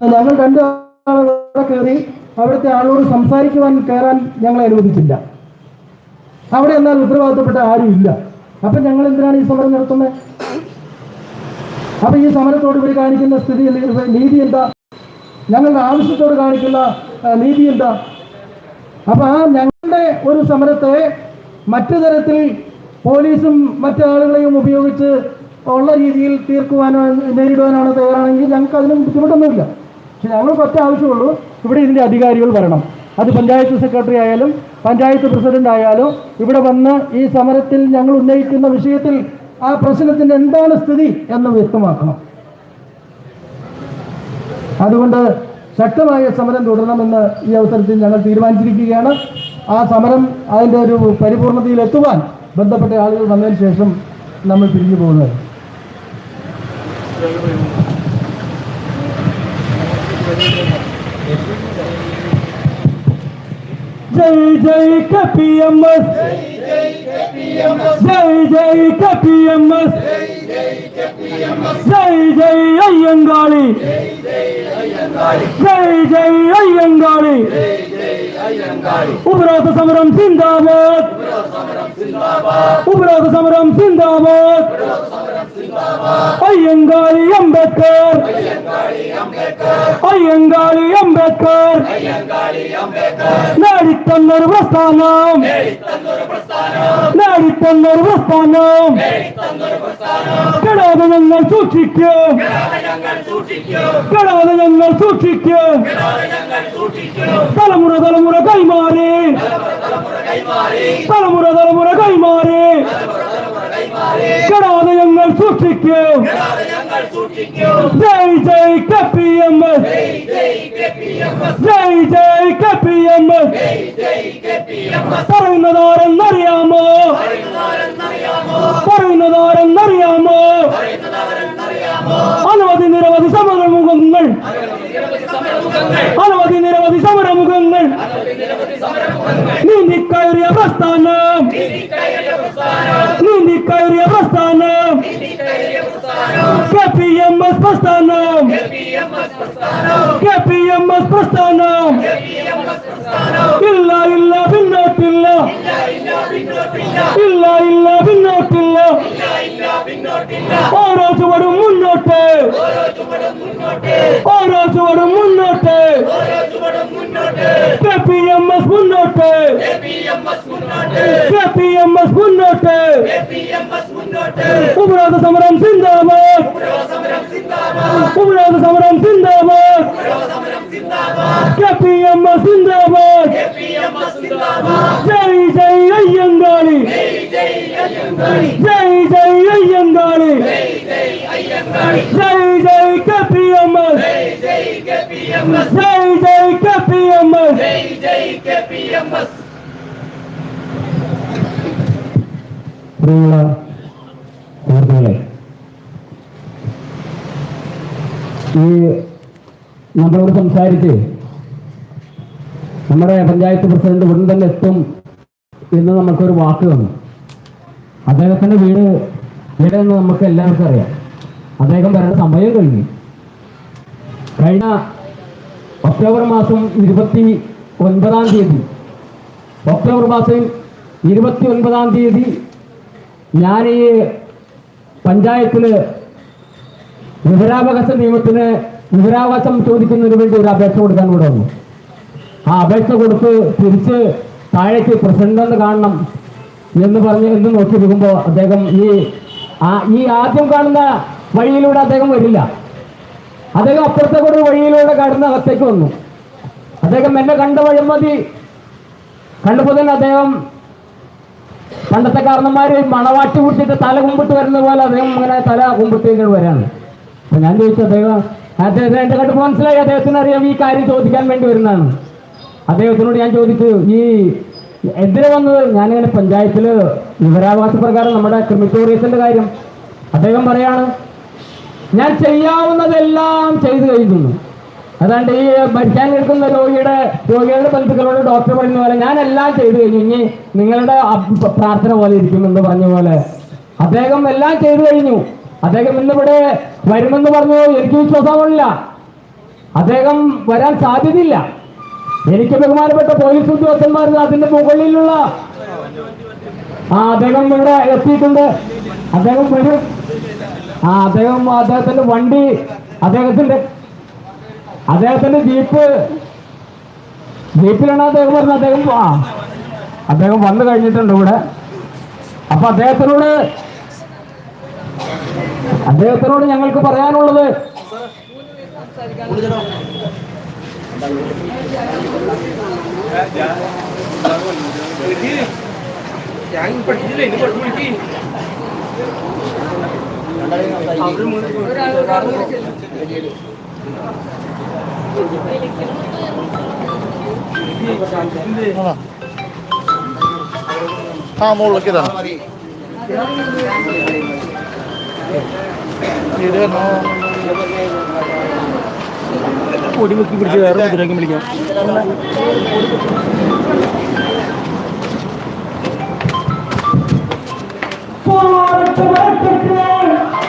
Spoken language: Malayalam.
ഞങ്ങൾ രണ്ട് ആളുകളെ കയറി അവിടുത്തെ ആളോട് സംസാരിക്കുവാൻ കയറാൻ ഞങ്ങളെ അനുവദിച്ചില്ല. അവിടെ എന്നാൽ ഉത്തരവാദിത്തപ്പെട്ട ആരും ഇല്ല. അപ്പൊ ഞങ്ങൾ എന്തിനാണ് ഈ സമരം നടത്തുന്നത്? അപ്പൊ ഈ സമരത്തോട് ഇവർ കാണിക്കുന്ന സ്ഥിതി നീതി എന്താ? ഞങ്ങളുടെ ആവശ്യത്തോട് കാണിക്കുന്ന നീതി എന്താ? അപ്പൊ ആ ഞങ്ങളുടെ ഒരു സമരത്തെ മറ്റു തരത്തിൽ പോലീസും മറ്റു ആളുകളെയും ഉപയോഗിച്ച് ഉള്ള രീതിയിൽ തീർക്കുവാനോ നേരിടുവാനാണോ തയ്യാറാണെങ്കിൽ ഞങ്ങൾക്ക് അതിന് ബുദ്ധിമുട്ടൊന്നുമില്ല. പക്ഷെ ഞങ്ങൾക്ക് ഒറ്റ ആവശ്യമുള്ളൂ. ഇവിടെ ഇതിന്റെ അധികാരികൾ വരണം. അത് പഞ്ചായത്ത് സെക്രട്ടറി ആയാലും പഞ്ചായത്ത് പ്രസിഡന്റ് ആയാലും ഇവിടെ വന്ന് ഈ സമരത്തിൽ ഞങ്ങൾ ഉന്നയിക്കുന്ന വിഷയത്തിൽ ആ പ്രശ്നത്തിന്റെ എന്താണ് സ്ഥിതി എന്ന് വ്യക്തമാക്കണം. അതുകൊണ്ട് ശക്തമായ സമരം തുടരണമെന്ന് ഈ അവസരത്തിൽ ഞങ്ങൾ തീരുമാനിച്ചിരിക്കുകയാണ്. ആ സമരം അതിന്റെ ഒരു പരിപൂർണതയിൽ എത്തുവാൻ ബന്ധപ്പെട്ട ആളുകൾ വന്നതിന് ശേഷം നമ്മൾ പിരിഞ്ഞു പോകുന്നത് ജയ് ജയ് കെ പി എം എസ് ജയ് ജയ് കെ പി എം എസ് ജയ് ജയ് അയ്യങ്കാളി ജയ് ജയ് അയ്യങ്കാളി ഉപരോധ സമരം സിന്ദാബാദ് ഉപരോധ സമരം സിന്ദാബാദ് അയ്യങ്കാളി അംബേദ്കർ അയ്യങ്കാളി അംബേദ്കർ നേടിത്തന്നൊരു പ്രസ്ഥാനം നേടിത്തന്നൊരു പ്രസ്ഥാനം കെടാതെ ഞങ്ങൾ സൂക്ഷിക്കും കെടാതെ ഞങ്ങൾ സൂക്ഷിക്കും തലമുറ തലമുറ കൈമാറി തലമുറ തലമുറ കൈമാറി കെടാതെ ഞങ്ങൾ സൂക്ഷിക്കും. ജയ് ജയ് കെ പി എം എസ് ജയ് ജയ് കെ പി എം എസ് പറയുന്നതാരെന്നറിയാമോ? പറയുന്നതാരെന്നറിയാമോ? അനവധി നിരവധി സമരമുഖങ്ങൾ. അനവധി നിരവധി സമരമുഖങ്ങൾ. നീന്തിക്കയറിയ പ്രസ്ഥാനം നീന്തിക്കയറിയ പ്രസ്ഥാനം കെ പി എം എസ് പ്രസ്ഥാനം കെ പി എം എസ് പ്രസ്ഥാനം ഇല്ല ഇല്ല പിന്നോട്ടില്ല ഇല്ല ഇല്ല പിന്നോട്ടില്ല ഓരോ ചുവടും മുന്നോട്ട് ഓരോ ചുവടും മുന്നോട്ട് കെ പി എം എസ് മുന്നോട്ട്. കെ പി എം എസ് സമരം സിന്ദാബാദ്. ഉപരോധ സമരം സിന്ദാബാദ്. കെ പി എം എസ് സിന്ദാബാദ്. ജയ് ജയ് അയ്യങ്കാളി. ജയ് ജയ് അയ്യങ്കാളി. ജയ് ജയ് കെ പി എം എസ്. ജയ് ജയ് കെ പി എം എസ്. പ്രിയമുള്ള ഈ നമ്മളോട് സംസാരിച്ച് നമ്മുടെ പഞ്ചായത്ത് പ്രസിഡന്റ് ഉടൻ തന്നെ എത്തും എന്ന് നമുക്കൊരു വാക്ക് തന്നു. അദ്ദേഹത്തിന്റെ വീട് എവിടെയെന്ന് നമുക്ക് എല്ലാവർക്കും അറിയാം. അദ്ദേഹം വരേണ്ട സമയം കഴിഞ്ഞു. കഴിഞ്ഞ ഒക്ടോബർ മാസം ഇരുപത്തി ഒൻപതാം തീയതി ഒക്ടോബർ മാസം ഇരുപത്തി ഒൻപതാം തീയതി ഞാൻ ഈ പഞ്ചായത്തിൽ വിവരാവകാശ നിയമത്തിന് വിവരാവകാശം ചോദിക്കുന്നതിന് വേണ്ടി ഒരു അപേക്ഷ കൊടുക്കാൻ കൂടെ വന്നു. ആ അപേക്ഷ കൊടുത്ത് തിരിച്ച് താഴേക്ക് പ്രസിഡന്റ് എന്ന് കാണണം എന്ന് പറഞ്ഞ് എന്ന് നോക്കി നിൽക്കുമ്പോൾ അദ്ദേഹം ഈ ആ ഈ ആദ്യം കാണുന്ന വഴിയിലൂടെ അദ്ദേഹം വരില്ല. അദ്ദേഹം അപ്പുറത്തെ കൂടെ വഴിയിലൂടെ കടന്ന് അകത്തേക്ക് വന്നു. അദ്ദേഹം എന്നെ കണ്ട വഴിമതി കണ്ടപ്പോൾ തന്നെ അദ്ദേഹം പണ്ടത്തെ കാരണന്മാര് മണവാട്ടി കൂട്ടിയിട്ട് തല കുമ്പിട്ട് വരുന്ന പോലെ അദ്ദേഹം ഇങ്ങനെ തല കുമ്പിട്ട് വരാണ്. അപ്പൊ ഞാൻ ചോദിച്ചു അദ്ദേഹം അദ്ദേഹത്തിന് എന്റെ കണ്ട് മനസ്സിലായി അദ്ദേഹത്തിന് അറിയാം ഈ കാര്യം ചോദിക്കാൻ വേണ്ടി വരുന്നതാണ്. അദ്ദേഹത്തിനോട് ഞാൻ ചോദിച്ചു ഈ എതിരെ വന്നത്? ഞാനിങ്ങനെ പഞ്ചായത്തിൽ വിവരാവകാശ പ്രകാരം നമ്മുടെ ക്രിമിറ്റോറിയത്തിന്റെ കാര്യം അദ്ദേഹം പറയാണ് ഞാൻ ചെയ്യാവുന്നതെല്ലാം ചെയ്തു കഴിഞ്ഞു. അതാണ്ട് ഈ മരിക്കാൻ നിൽക്കുന്ന രോഗിയുടെ രോഗികളുടെ ബന്ധുക്കളോട് ഡോക്ടർ പറയുന്ന പോലെ ഞാൻ എല്ലാം ചെയ്തു കഴിഞ്ഞു ഇനി നിങ്ങളുടെ പ്രാർത്ഥന പോലെ ഇരിക്കുമെന്ന് പറഞ്ഞ പോലെ. അദ്ദേഹം എല്ലാം ചെയ്തു കഴിഞ്ഞു. അദ്ദേഹം ഇന്നിവിടെ വരുമെന്ന് പറഞ്ഞു എനിക്ക് വിശ്വാസമില്ല അദ്ദേഹം വരാൻ സാധ്യതയില്ല. എനിക്ക് ബഹുമാനപ്പെട്ട പോലീസ് ഉദ്യോഗസ്ഥന്മാർ അതിന്റെ മുകളിലുള്ള ആ അദ്ദേഹം ഇവിടെ എത്തിയിട്ടുണ്ട്. അദ്ദേഹം വരും. ആ അദ്ദേഹം അദ്ദേഹത്തിന്റെ വണ്ടി അദ്ദേഹത്തിന്റെ അദ്ദേഹത്തിന്റെ ജീപ്പ്. ജീപ്പിലാണ് അദ്ദേഹം പറഞ്ഞത് അദ്ദേഹം ആ അദ്ദേഹം വന്നു കഴിഞ്ഞിട്ടുണ്ട് ഇവിടെ. അപ്പൊ അദ്ദേഹത്തിനോട് അദ്ദേഹത്തിനോട് ഞങ്ങൾക്ക് പറയാനുള്ളത്. ഞാൻ ആ മുകളിലേക്ക് ഇതാണ്? പൊടി വെക്കി പിടിച്ച് വേറെ മുദ്രാക്കി വിളിക്കാം. പ്രസിഡന്റ്